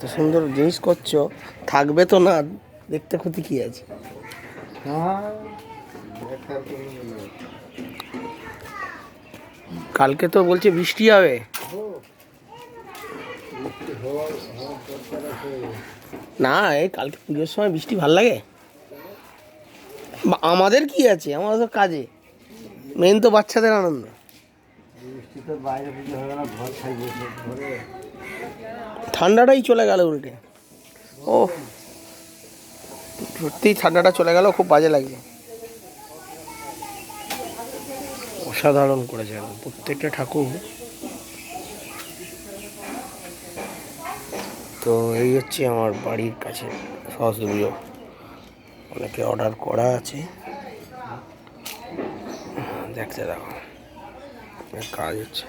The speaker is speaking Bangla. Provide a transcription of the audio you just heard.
এত সুন্দর জিনিস করছ, থাকবে তো না, দেখতে ক্ষতি কি আছে। কালকে তো বলছে বৃষ্টি হবে। না, এই কালকে পুজোর সময় বৃষ্টি ভালো লাগে? আমাদের কি আছে? আমাদের তো কাজে। মেন তো বাচ্চাদের আনন্দ। বৃষ্টি তো বাইরে পুজো হবে না ঘর ঘরে। ঠান্ডাটাই চলে গেল উল্টে। ও সত্যিই ঠান্ডাটা চলে গেল খুব বাজে লাগছে। অসাধারণ করেছে। প্রত্যেকটা ঠাকুর। তো এই হচ্ছে আমার বাড়ির কাছে সরস্বতী পুজো অনেকে অর্ডার করা আছে। দেখতে দেখো কাজ হচ্ছে।